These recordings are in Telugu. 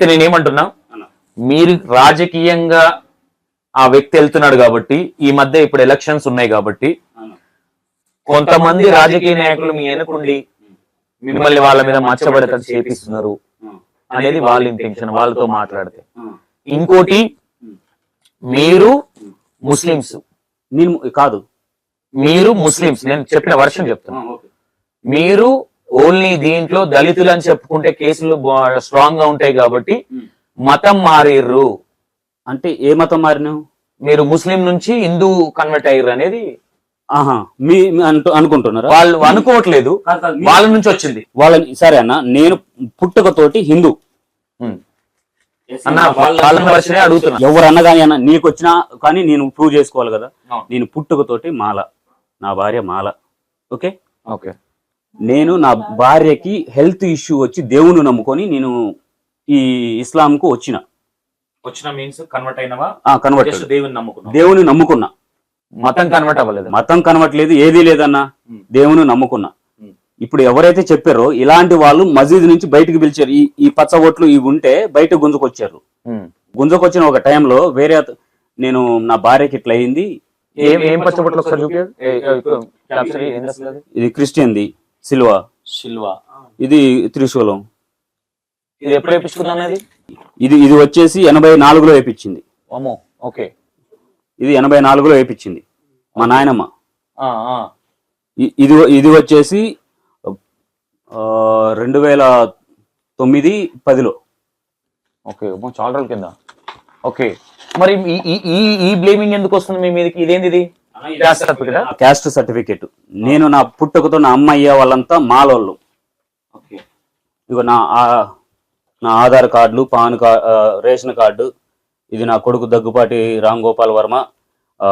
అయితే నేనేమంటున్నా. మీరు రాజకీయంగా ఆ వ్యక్తి వెళ్తున్నాడు కాబట్టి ఈ మధ్య ఇప్పుడు ఎలక్షన్స్ ఉన్నాయి కాబట్టి. కొంతమంది రాజకీయ నాయకులు మీ వెనకుండి మిమ్మల్ని వాళ్ళ మీద మచ్చబడేటట్టు చేపిస్తున్నారు. అనేది వాళ్ళ ఇంటెన్షన్ వాళ్ళతో మాట్లాడితే. ఇంకోటి మీరు ముస్లిమ్స్. నేను కాదు. మీరు ముస్లిమ్స్. నేను చెప్పిన వర్షం చెప్తున్నా. మీరు ఓన్లీ దీంట్లో దళితులు అని చెప్పుకుంటే కేసులు స్ట్రాంగ్గా ఉంటాయి కాబట్టి మతం మారిర్రు. అంటే ఏ మతం మారినావు? మీరు ముస్లిం నుంచి హిందూ కన్వర్ట్ అయ్యారు అనేది ఆహా మీ అనుకుంటున్నారా? వాళ్ళు అనుకోవట్లేదు. వాళ్ళ నుంచి వచ్చింది. వాళ్ళని సరే అన్న నేను పుట్టుకతోటి హిందూ. ఎవరన్నా కానీ అన్న నీకు వచ్చినా కానీ నేను ప్రూవ్ చేసుకోవాలి కదా. నేను పుట్టుకతోటి మాల. నా భార్య మాల. ఓకే? ఓకే. నేను నా భార్యకి హెల్త్ ఇష్యూ వచ్చి దేవుని నమ్ముకొని నేను ఈ ఇస్లాంకు వచ్చిన. వచ్చిన మీన్స్ కన్వర్ట్ అయినవా? ఆ కన్వర్ట్ దేవుని నమ్ముకున్నాం దేవుని నమ్ముకున్నా. మతం కన్వర్ట్ అవ్వలేదు? మతం కన్వర్ట్ లేదు ఏదీ లేదన్నా. దేవుని నమ్ముకున్నా. ఇప్పుడు ఎవరైతే చెప్పారో ఇలాంటి వాళ్ళు మసీద్ నుంచి బయటికి పిలిచారు. ఈ ఈ పచ్చ ఓట్లు ఇవి ఉంటే బయట గుంజుకొచ్చారు. గుంజుకొచ్చిన ఒక టైంలో వేరే నేను నా భార్యకి ఇట్లా అయింది? ఇది క్రిస్టియన్ది. సిల్వా? శిల్వా ఇది త్రిశూలం. ఇది ఎప్పుడు వేపించుకున్నా అనేది ఇది ఇది వచ్చేసి ఎనభై నాలుగులో వేపించింది అమ్మో ఓకే. ఇది ఎనభై నాలుగులో వేపించింది మా నాయనమ్మ. ఆ, ఆ. ఇ- ఇది ఇది వచ్చేసి రెండు వేల తొమ్మిది పదిలో. ఓకే చాలా రోజుల కింద. ఓకే. మరి ఈ- ఈ బ్లేమింగ్ ఎందుకు వస్తుంది మీ మీదకి? ఇదేంది ఇది? క్యాస్ట్ సర్టిఫికేట్ నేను నా పుట్టుకతో నా అమ్మ అయ్యే వాళ్ళంతా మాలోళ్ళు. ఓకే. ఇగో నా ఆ- నా ఆధార్ కార్డులు పాన్ కార్డు రేషన్ కార్డు ఇది నా కొడుకు దగ్గుపాటి రామ్ గోపాల్ వర్మ ఆ,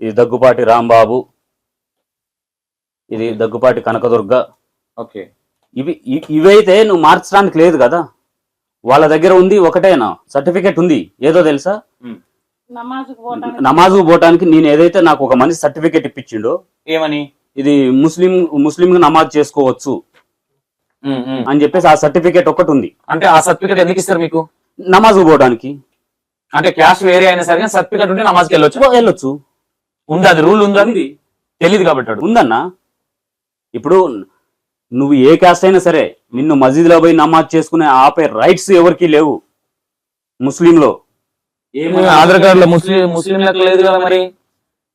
ఇది దగ్గుపాటి రాంబాబు ఇది దగ్గుపాటి కనకదుర్గ. ఓకే. ఇవి ఇవైతే నువ్వు మార్చడానికి లేదు కదా? వాళ్ళ దగ్గర ఉంది ఒకటేనా? సర్టిఫికేట్ ఉంది. ఏదో తెలుసా? నమాజు పోవటానికి నేను ఏదైతే నాకు ఒక మనిషి సర్టిఫికేట్ ఇప్పించిండో ఏమని? ఇది ముస్లిం ముస్లిం నమాజ్ చేసుకోవచ్చు. అని చెప్పేసి ఆ సర్టిఫికేట్ ఒకటి ఉంది. అంటే ఆ సర్టిఫికేట్ ఎందుకు ఇస్తారు మీకు? నమాజు పోవడానికి అంటే క్యాష్ వేరే అయినా సరే సర్టిఫికేట్ ఉంటే నమాజ్కి వెళ్ళొచ్చు? వెళ్ళొచ్చు. ఉంది? అది రూల్ ఉంది అది తెలియదు కాబట్టి. ఉందన్నా? ఇప్పుడు నువ్వు ఏ క్యాస్ట్ అయినా సరే నిన్ను మసీదులో పోయి నమాజ్ చేసుకునే ఆపే రైట్స్ ఎవరికి లేవు ముస్లింలో. ఆధార్ కార్డు లో ముస్లిం ముస్లిం లెక్క లేదు కదా మరి.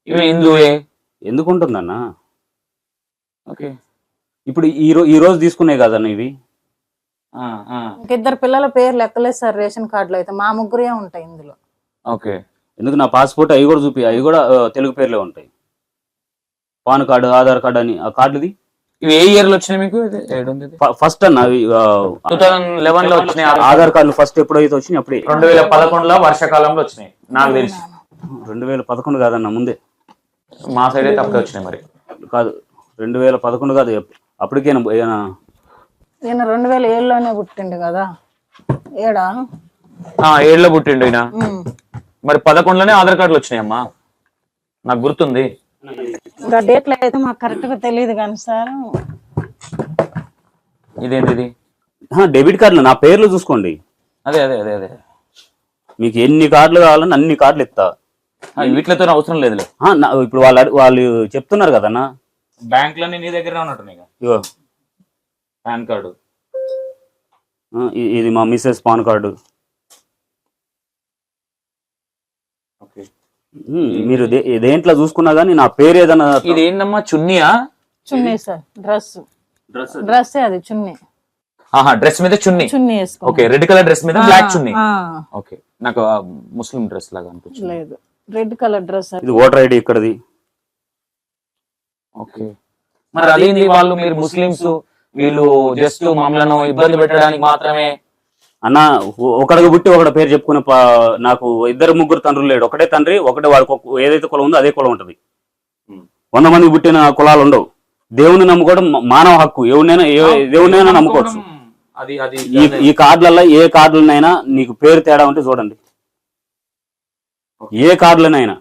ఇవి హిందువే. ఎందుకు ఉంటుందన్నా ఓకే. ఇప్పుడు ఈ రో ఈ రోజు తీసుకునే కదన్నా ఇవి? ఇద్దరు పిల్లల పేర్లు లెక్కలేదు సార్ రేషన్ కార్డులో అయితే. మా ముగ్గురే ఉంటాయి ఇందులో. ఓకే. ఎందుకు నా పాస్పోర్ట్ అవి కూడా చూపి అవి కూడా తెలుగు పేర్లే ఉంటాయి. పాన్ కార్డు ఆధార్ కార్డు అని ఆ కార్డుది? ఇవి ఏ ఇయర్లో వచ్చినాయి మీకు. ఫస్ట్ అన్న టూ థౌసండ్ లెవెన్లో వచ్చినాయి ఆధార్ ఆధార్ కార్డులు ఫస్ట్ ఎప్పుడైతే వచ్చినాయి అప్పుడే. రెండు వేల పదకొండులో వర్షాకాలంలో వచ్చినాయి. నాకు తెలిసి. రెండు వేల పదకొండు కాదన్న ముందే. మా సైడ్ అయితే అప్పుడే వచ్చినాయి మరి. కాదు రెండు వేల పదకొండు కాదు అప్పటికేనా ఏనా? ఈయన రెండు వేల ఏడులోనే పుట్టిండు కదా. ఏడా? ఆ ఏడులో పుట్టిండు ఈయన. మరి పదకొండులోనే ఆధార్ కార్డులు వచ్చినాయమ్మా. నాకు గుర్తుంది. ఇంకా డేట్లు అయితే మాకు కరెక్ట్గా తెలియదు కానీ సార్. ఇదేంటి ఇది డెబిట్ కార్డులు నా పేర్లు చూసుకోండి. అదే అదే అదే అదే. మీకు ఎన్ని కార్డులు కావాలని అన్ని కార్డులు ఇస్తా. ఆ, వీటితో అవసరం లేదులే. ఇప్పుడు వాళ్ళు వాళ్ళు చెప్తున్నారు కదన్నా బ్యాంకులన్నీ నీ దగ్గర ఉన్నట్టున్నాయి ఇగో. PAN card. ఇది మా Mrs PAN card okay um, మీరు దేంట్లో చూసుకున్నా కానీ నా పేరు ఏదైనా ఇది ఏంటమ్మా చున్నీయా? చున్నీ సార్ డ్రెస్. డ్రెస్ అది. చున్నీ. ఆహా డ్రెస్ మీద చున్నీ? చున్నీ వేసుకో ఓకే రెడ్ కలర్ డ్రెస్ మీద బ్లాక్ చున్నీ? ఆ, ఓకే నాకు ముస్లిం డ్రెస్ లాగా అనిపించింది. లేదు రెడ్ కలర్ డ్రెస్ అది. ఇది ఓటర్ ఐడి ఇక్కడది. ఓకే. మరి అదేంది వాళ్ళు మీరు ముస్లిమ్స్ వీళ్ళు జస్ట్ మమ్మల్ని ఇబ్బంది పెట్టడానికి మాత్రమే అన్న ఒకడికి పుట్టి ఒకటి పేరు చెప్పుకునే నాకు ఇద్దరు ముగ్గురు తండ్రులు లేడు. ఒకటే తండ్రి ఒకటే వాడికి ఏదైతే కులం ఉందో అదే కులం ఉంటది. వంద మందికి పుట్టిన కులాలు ఉండవు. దేవుని నమ్ముకోవడం మానవ హక్కు. ఎవరినైనా ఏ- దేవుడినైనా నమ్ముకోవచ్చు. ఈ కార్డులలో ఏ కార్డులనైనా నీకు పేరు తేడా ఉంటే చూడండి. ఏ కార్డులనైనా.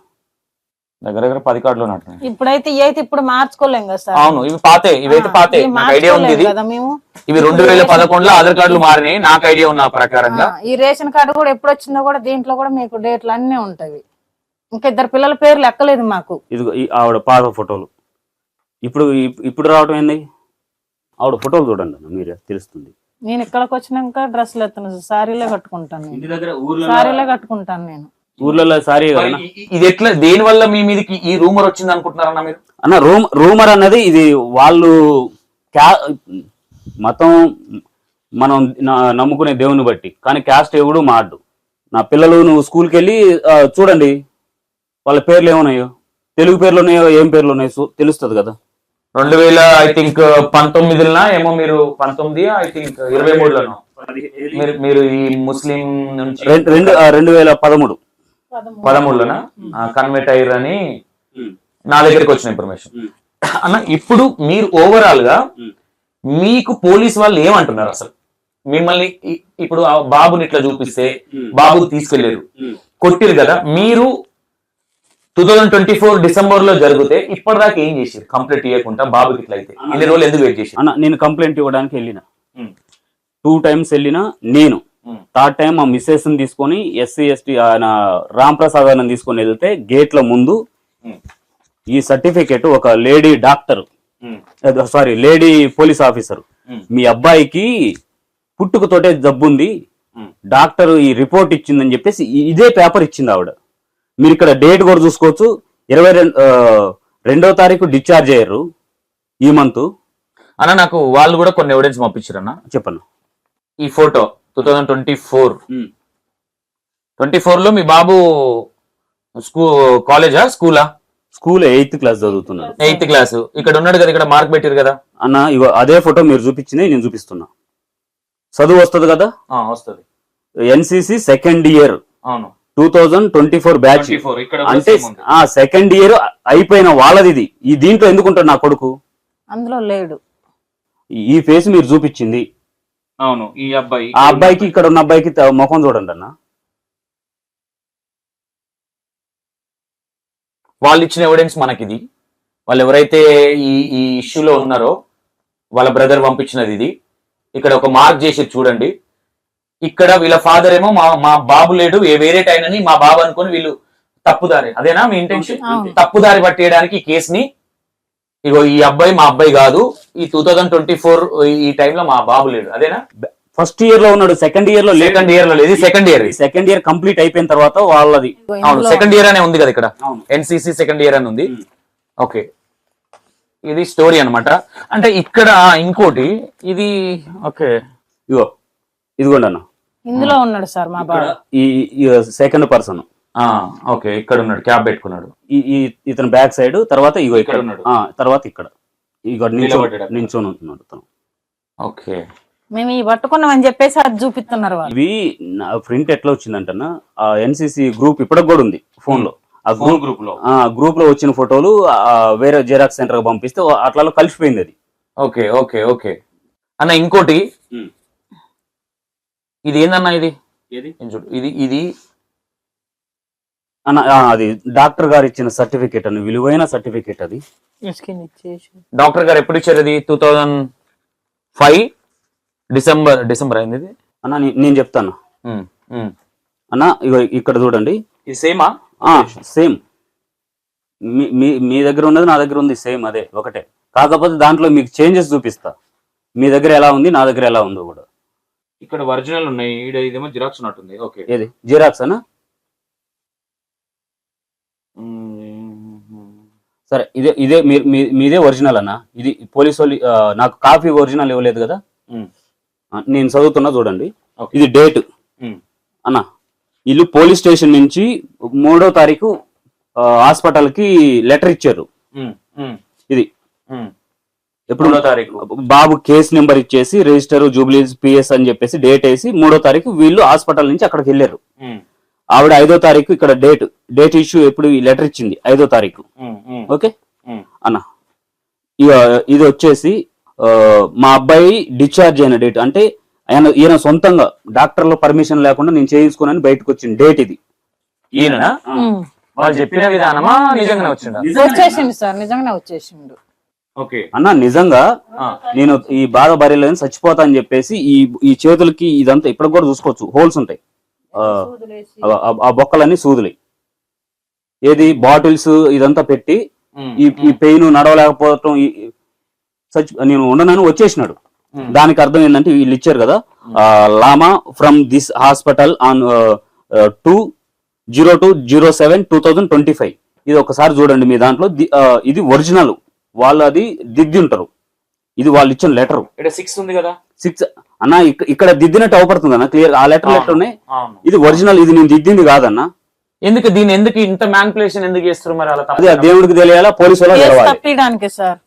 దగ్గర దగ్గర పది కార్డులు ఉన్నట్టున్నాయి ఇప్పుడైతే ఈ అయితే ఇప్పుడు మార్చుకోలేం కదా సార్. అవును ఇవి పాతే ఇవైతే పాతే. నాకు ఐడియా ఉంది మార్చుకోలేం ఇది. కదా మేము. ఇవి రెండు వేల పదకొండులో ఆధార్ కార్డులు మారినాయి. నాకు ఐడియా ఉన్న ప్రకారంగా. ఈ రేషన్ కార్డు కూడా ఎప్పుడు వచ్చిందో కూడా దీంట్లో కూడా మీకు డేట్లు అన్నీ ఉంటాయి. ఇంకా ఇద్దరు పిల్లల పేర్లు ఎక్కలేదు మాకు. ఇదిగో ఈ ఆవిడ పాత ఫోటోలు. ఇప్పుడు ఇప్- ఇప్పుడు రావటం ఏంది? ఆవిడ ఫోటోలు చూడండి అన్న మీరే తెలుస్తుంది. నేను ఇక్కడికి వచ్చినాక డ్రెస్సులు ఎత్తాను సారీలే కట్టుకుంటాను నేను. ఇంటి దగ్గర ఊర్లో సారీలే కట్టుకుంటాను నేను. ఊర్లలో సారీ ఇది ఎట్లా? దేని వల్ల మీ మీదకి ఈ రూమర్ వచ్చింది అనుకుంటున్నారన్న మీరు? అన్న రూమ్ రూమర్ అన్నది ఇది వాళ్ళు క్యా మతం మనం నమ్ముకునే దేవుని బట్టి. కానీ క్యాస్ట్ ఎవడు మాడు నా పిల్లలు నువ్వు స్కూల్కి వెళ్ళి చూడండి. వాళ్ళ పేర్లు ఏమున్నాయో? తెలుగు పేర్లు ఉన్నాయో ఏం పేర్లు ఉన్నాయో తెలుస్తుంది కదా. రెండు వేల ఐ థింక్ పంతొమ్మిదిలో ఏమో మీరు పంతొమ్మిది ఐ థింక్ ఇరవై మూడులోనో. మీరు మీరు ఈ ముస్లిం నుంచి రెండు రెండు వేల పదమూడు. పదమూడులోనా? కన్వర్ట్ అయ్యారు అని నా దగ్గరికి వచ్చిన ఇన్ఫర్మేషన్ అన్న ఇప్పుడు మీరు ఓవరాల్గా మీకు పోలీస్ వాళ్ళు ఏమంటున్నారు అసలు? మిమ్మల్ని ఇప్పుడు ఆ బాబుని ఇట్లా చూపిస్తే బాబుని తీసుకెళ్ళేరు. కొట్టిరు కదా. మీరు టూ థౌజండ్ ట్వంటీ ఫోర్ డిసెంబర్లో జరిగితే ఇప్పటిదాకా ఏం చేసారు కంప్లీట్ చేయకుండా బాబుకి ఇట్లా అయితే. ఇన్ని రోజులు ఎందుకు వెయిట్ చేసి అన్న నేను కంప్లైంట్ ఇవ్వడానికి వెళ్ళిన. టూ టైమ్స్ వెళ్ళిన నేను. థర్డ్ టైం మా మిస్సెస్ తీసుకొని ఎస్సీ ఎస్టీ ఆయన రామ్ ప్రసాద్ అని తీసుకొని వెళ్తే గేట్ల ముందు Hmm. ఈ సర్టిఫికెట్ ఒక lady doctor sorry lady police officer Hmm. మీ అబ్బాయికి పుట్టుకతోటే జబ్బుంది Hmm. డాక్టర్ ఈ రిపోర్ట్ ఇచ్చిందని చెప్పేసి ఇదే పేపర్ ఇచ్చింది ఆవిడ. మీరు ఇక్కడ డేట్ కూడా చూసుకోవచ్చు. ఇరవై రెండు రెండో తారీఖు డిశ్చార్జ్ అయ్యారు. ఈ మంత్ అన్న నాకు వాళ్ళు కూడా కొన్ని ఎవిడెన్స్ పంపించారు అన్న చెప్పను ఈ photo two thousand twenty four twenty ఫోర్లో మీ బాబు స్కూ కాలేజా స్కూలా స్కూల్ ఎయిత్ క్లాస్ చదువుతున్నాడు. ఎయిత్ క్లాస్ ఇక్కడ ఉన్నాడు కదా ఇక్కడ మార్క్ పెట్టారు కదా? అన్న ఇగో అదే ఫోటో మీరు చూపించింది నేను చూపిస్తున్నా. చదువు వస్తుంది కదా? ఆ, వస్తది. ఎన్సిసి సెకండ్ ఇయర్ అవును. Two thousand twenty four batch 24, ఇక్కడ కూడా అంటే. ఆ సెకండ్ ఇయర్ అయిపోయిన వాళ్ళది ఇది ఈ దీంట్లో ఎందుకుంటాడు నా కొడుకు? అందులో లేడు. ఈ- ఈ ఫేస్ మీరు చూపించింది. అవును ఈ అబ్బాయి. ఆ అబ్బాయికి ఇక్కడ ఉన్న అబ్బాయికి ముఖం చూడండి అన్న. వాళ్ళు ఇచ్చిన ఎవిడెన్స్ మనకిది. వాళ్ళు ఎవరైతే ఈ ఈ ఇష్యూలో ఉన్నారో వాళ్ళ బ్రదర్ పంపించినది ఇది. ఇక్కడ ఒక మార్క్ చేసి చూడండి. ఇక్కడ వీళ్ళ ఫాదర్ ఏమో మా మా బాబు లేడు ఏ వేరే టైం అని మా బాబు అనుకొని వీళ్ళు తప్పుదారి. అదేనా మీ ఇంటెన్షన్. తప్పుదారి పట్టేయడానికి ఈ కేసుని ఇగో ఈ అబ్బాయి మా అబ్బాయి కాదు. ఈ టూ థౌజండ్ ట్వంటీ ఫోర్ ఈ టైంలో మా బాబు లేడు. అదేనా? ఫస్ట్ ఇయర్లో ఉన్నాడు. సెకండ్ ఇయర్లో సెకండ్ ఇయర్లో లేదు. Second year second year complete అయిపోయిన తర్వాత వాళ్ళది. అవును. సెకండ్ ఇయర్ అనే ఉంది కదా ఇక్కడ. అవును. ఎన్సిసి సెకండ్ ఇయర్ అని ఉంది. ఓకే. ఇది స్టోరీ అన్నమాట. అంటే ఇక్కడ బాబు ఇది ఓకే. ఇగో ఇదిగోండి అన్న ఇందులో ఉన్నాడు సార్ మా బాబు. ఈ సెకండ్ పర్సన్ ఓకే ఇక్కడ ఉన్నాడు క్యాబ్ పెట్టుకున్నాడు. ఈ ఈ- ఇతను బ్యాక్ సైడ్ తర్వాత ఇగో ఇక్కడ. ఇక్కడ ఉన్నాడు. ఆ, తర్వాత ఇక్కడ. ఇగో నించో నిలబడ్డాడు అక్కడ. నించొని ఉంటున్నాడు తను ఓకే. మేము ఈ పట్టుకున్నామని చెప్పేసి అది చూపిస్తున్నారు వాళ్ళు. ఇవి నా ప్రింట్ ఎట్లా వచ్చిందంటన్నా ఆ ఎన్సిసి గ్రూప్ ఇప్పటికి కూడా ఉంది ఫోన్లో ఆ గ్రూప్ గ్రూప్లో ఆ గ్రూప్లో వచ్చిన ఫోటోలు ఆ, వేరే జెరాక్స్ సెంటర్కి పంపిస్తే అట్లా కలిసిపోయింది అది. Okay okay okay. అన్న ఇంకోటి. ఇది ఏందన్నా ఇది? ఏది? ఏం చూడు ఇది ఇది అది డాక్టర్ గారు ఇచ్చిన సర్టిఫికేట్ అని విలువైన సర్టిఫికేట్ అది. డాక్టర్ గారు ఎప్పుడు ఇచ్చారు ఇది two thousand five? December December అయింది ఇది? అన్న నేను చెప్తాను. అన్న ఇక్కడ చూడండి. ఇది సేమా? సేమ్. మీ మీ- దగ్గర ఉన్నది నా దగ్గర ఉంది సేమ్ అదే ఒకటే. కాకపోతే దాంట్లో మీకు చేంజెస్ చూపిస్తా. మీ దగ్గర ఎలా ఉంది నా దగ్గర ఎలా ఉందో కూడా. ఇక్కడ ఒరిజినల్ ఉన్నాయి ఇదేమో జిరాక్స్ ఉన్నట్టుంది ఓకే. ఏది? జిరాక్స్ అన్న? సరే ఇదే ఇదే మీదే ఒరిజినల్ అన్న? ఇది పోలీస్ వాళ్ళు నాకు కాపీ ఒరిజినల్ ఇవ్వలేదు కదా? నేను చదువుతున్నా చూడండి. ఇది డేట్. అన్న వీళ్ళు పోలీస్ స్టేషన్ నుంచి మూడో తారీఖు హాస్పిటల్కి లెటర్ ఇచ్చారు. ఇది. ఎప్పుడు. బాబు కేసు నెంబర్ ఇచ్చేసి రిజిస్టర్ జూబ్లీస్ పిఎస్ అని చెప్పేసి డేట్ వేసి మూడో తారీఖు వీళ్ళు హాస్పిటల్ నుంచి అక్కడికి వెళ్ళారు. ఆవిడ ఐదో తారీఖు ఇక్కడ డేట్ డేట్ ఇష్యూ ఎప్పుడు ఈ లెటర్ ఇచ్చింది ఐదో తారీఖు. ఓకే? అన్న ఇది వచ్చేసి మా అబ్బాయి డిశ్చార్జ్ అయిన డేట్ అంటే ఆయన ఈయన సొంతంగా డాక్టర్ల పర్మిషన్ లేకుండా నేను చేయించుకున్నాను బయటకు వచ్చిన డేట్ ఇది. ఈయన. వాళ్ళు చెప్పిన విధానమా నిజంగానే వచ్చిందా? వచ్చేసిండు సార్ నిజంగానే వచ్చేసిండు. ఓకే. అన్న నిజంగా. నేను ఈ బాధ భర్యలేని చచ్చిపోతా అని చెప్పేసి ఈ ఈ చేతులకి ఇదంతా ఇప్పటికి కూడా చూసుకోవచ్చు హోల్స్ ఉంటాయి. ఆ, బొక్కలన్నీ సూదులై. ఏది బాటిల్స్ ఇదంతా పెట్టి ఈ ఈ పెయిన్ నడవలేకపోవటం చచ్చి నేను ఉండనని వచ్చేసినాడు. దానికి అర్థం ఏంటంటే వీళ్ళు ఇచ్చారు కదా LAMA from this hospital on two zero two zero seven two thousand twenty five. ఇది ఒకసారి చూడండి మీ దాంట్లో. ఇది ఒరిజినల్. వాళ్ళు అది దిద్ది ఉంటారు ఇది వాళ్ళు ఇచ్చిన లెటర్ ఇక్కడ సిక్స్ ఉంది కదా? సిక్స్ అన్న ఇక్క- ఇక్కడ దిద్దినట్టు అవపడుతుంది అన్న క్లియర్ ఆ లెటర్ లెటర్ ఉన్నాయి. ఇది ఒరిజినల్ ఇది నేను దిద్దింది కాదన్న. ఎందుకు దీని ఎందుకు ఇంత మ్యాన్పులేషన్ ఎందుకు చేస్తారు మరి అలా అది దేవుడికి తెలియాలా పోలీసు తప్పియడానికే సార్